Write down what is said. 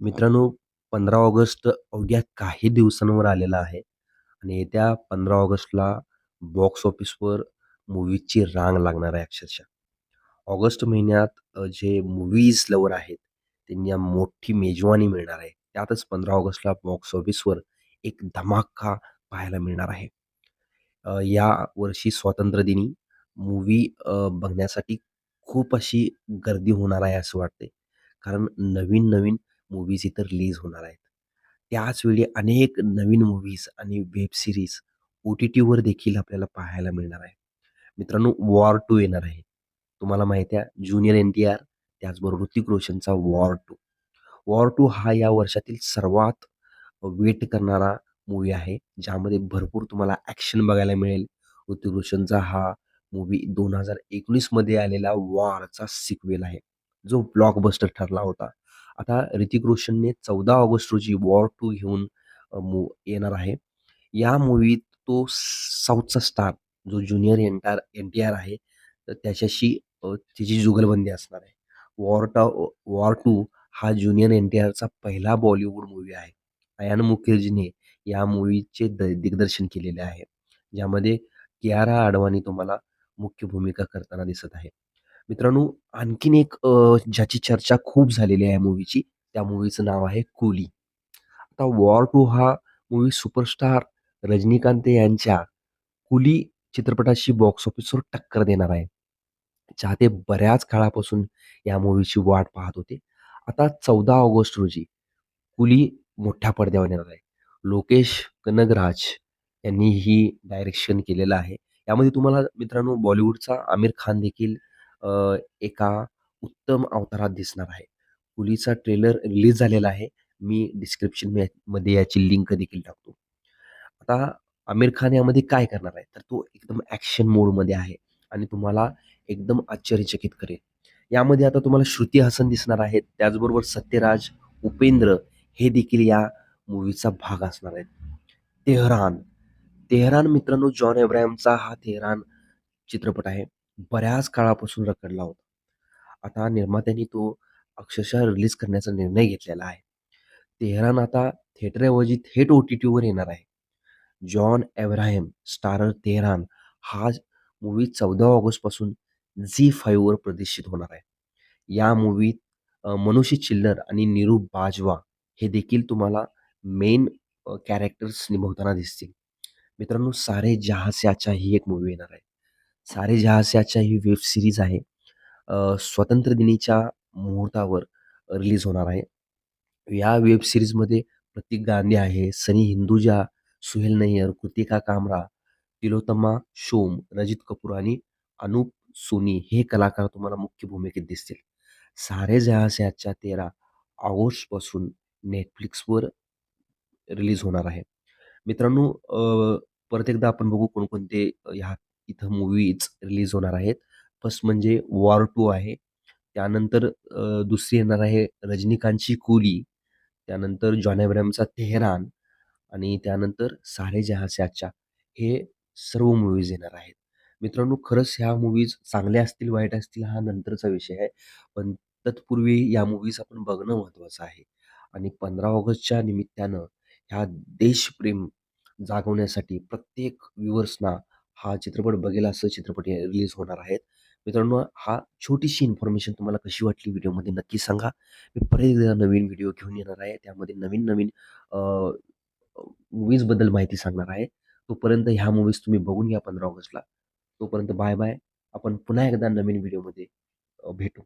मित्रांनो, 15 ऑगस्ट अवघ्या काही दिवसांवर आलेला आहे आणि येत्या 15 ऑगस्टला बॉक्स ऑफिसवर मूव्हीजची रांग लागणार आहे अक्षरशः. ऑगस्ट महिन्यात जे मूव्हीज लवर आहेत, त्यांना मोठी मेजवानी मिळणार आहे. त्यातच 15 ऑगस्टला बॉक्स ऑफिसवर एक धमाका पाहायला मिळणार आहे. या वर्षी स्वातंत्र्यदिनी मूव्ही बघण्यासाठी खूप अशी गर्दी होणार आहे असं वाटते कारण नवीन-नवीन मूव्हीज इथं रिलीज होणार आहेत. त्याचवेळी अनेक नवीन मूव्हीज आणि वेब सिरीज ओ-टी-टीवर देखील आपल्याला पाहायला मिळणार आहे. मित्रांनो, वॉर टू येणार आहे. तुम्हाला माहिती आहे ज्युनियर एन-टी-आर त्याचबरोबर ऋतिक रोशनचा वॉर टू वॉर टू हा या वर्षातील सर्वात वेट करणारा मूव्ही आहे. ज्यामध्ये भरपूर तुम्हाला ॲक्शन बघायला मिळेल. ऋतिक रोशनचा हा मूव्ही 2019 मध्ये आलेला वॉरचा सिक्वेल आहे. जो ब्लॉकबस्टर ठरला होता. आता ऋतिक रोशनने 14 ऑगस्ट रोजी वॉर टू घेऊन मू येणार आहे. या मूव्हीत तो साऊथचा स्टार जो ज्युनियर एनटार एन-टी-आर आहे, तर त्याच्याशी त्याची जुगलबंदी असणार आहे. वॉर टा वॉर टू हा ज्युनियर एन-टी-आरचा पहिला बॉलिवूड मूव्ही आहे. अयान मुखर्जीने या मूव्हीचे द दिग्दर्शन केलेले आहे. ज्यामध्ये कियारा आडवाणी तुम्हाला मुख्य भूमिका करताना दिसत आहे. मित्रांनो, आणखीन एक ज्याची चर्चा खूप झालेली आहे मूव्हीची, त्या मूव्हीचं नाव आहे कुली. आता वॉर टू हा मूव्ही सुपरस्टार रजनीकांत यांच्या कुली चित्रपटाशी बॉक्स ऑफिसवर टक्कर देणार आहे. चाहते बऱ्याच काळापासून या मूव्हीची वाट पाहत होते. आता 14 ऑगस्ट रोजी कुली मोठ्या पडद्यावर येणार आहे. लोकेश कनगराज यांनी ही डायरेक्शन केलेलं आहे. यामध्ये तुम्हाला मित्रांनो बॉलिवूडचा आमिर खान देखील अ, एका उत्तम अवतारात दिसणार आहे. कुलीचा ट्रेलर रिलीज झालेला आहे. मी डिस्क्रिप्शन मे मध्ये याची लिंक देखील टाकतो. आता आमिर खान यामध्ये काय करणार आहे? तर तो एकदम ॲक्शन मोडमध्ये आहे आणि तुम्हाला एकदम आश्चर्यचकित करेल. यामध्ये आता तुम्हाला श्रुती हसन दिसणार आहेत. त्याचबरोबर सत्यराज, उपेंद्र हे देखील या मूव्हीचा भाग असणार आहेत. तेहरान. तेहरान मित्रांनो जॉन अब्राहमचा हा तेहरान चित्रपट आहे. बऱ्याच काळापासून रखडला होता. आता निर्मात्यांनी तो अक्षरशः रिलीज करण्याचा निर्णय घेतलेला आहे. तेहरान आता थिएटरऐवजी थेट ओ-टी-टीवर येणार आहे. जॉन एव्हराहेम स्टारर तेहरान हा मूव्ही 14 ऑगस्टपासून झी फाईव्हवर प्रदर्शित होणार आहे. या मूव्हीत मनुषी चिल्लर आणि निरू बाजवा हे देखील तुम्हाला मेन कॅरेक्टर्स निभवताना दिसतील. मित्रांनो, सारे जहाँ से ही एक मूव्ही येणार आहे. सारे जहाँ ही वेब सीरीज आहे. अ, स्वातंत्र्य दिनीच्या मुहूर्तावर रिलीज होणार आहे. या वेब सीरीजमध्ये प्रतीक गांधी आहे, सनी हिंदुजा, सुहेल नय्यर, कृतिका कामरा, तिलोत्तमा शोम, रजित कपूर आणि अनूप सोनी हे कलाकार तुम्हाला मुख्य भूमिकेत दिसतील. सारे जहाँ तेरा 13 ऑगस्टपासून Netflixवर रिलीज होणार आहे. मित्रांनो अ, परत एकदा आपण बघू कोणकोणते ह्या इथं मूव्हीज रिलीज होणार आहेत. फर्स्ट म्हणजे वॉर टू आहे. त्यानंतर दुसरी येणार आहे रजनीकांतची कुली. त्यानंतर जॉन एब्रामचा तेहरान आणि त्यानंतर सारे जहाँ से अच्छा हे सर्व मूव्हीज येणार आहेत. मित्रांनो खरंच ह्या मूव्हीज चांगल्या असतील, वाईट असतील हा नंतरचा विषय आहे. पण तत्पूर्वी या मूव्हीज आपण बघणं महत्त्वाचं आहे आणि 15 ऑगस्टच्या निमित्तानं ह्या देशप्रेम जागवण्यासाठी प्रत्येक व्ह्युअर्सना हा चित्रपट बघेल असं चित्रपट रिलीज होणार आहेत. मित्रांनो, हा छोटीशी इन्फॉर्मेशन तुम्हाला कशी वाटली व्हिडिओमध्ये नक्की सांगा. मी परत एकदा नवीन व्हिडिओ घेऊन येणार आहे. त्यामध्ये नवीन-नवीन अ, मूव्हीजबद्दल माहिती सांगणार आहे. तोपर्यंत ह्या मूव्हीज तुम्ही बघून घ्या 15 ऑगस्टला. तोपर्यंत बाय-बाय. आपण पुन्हा एकदा नवीन व्हिडिओमध्ये भेटू.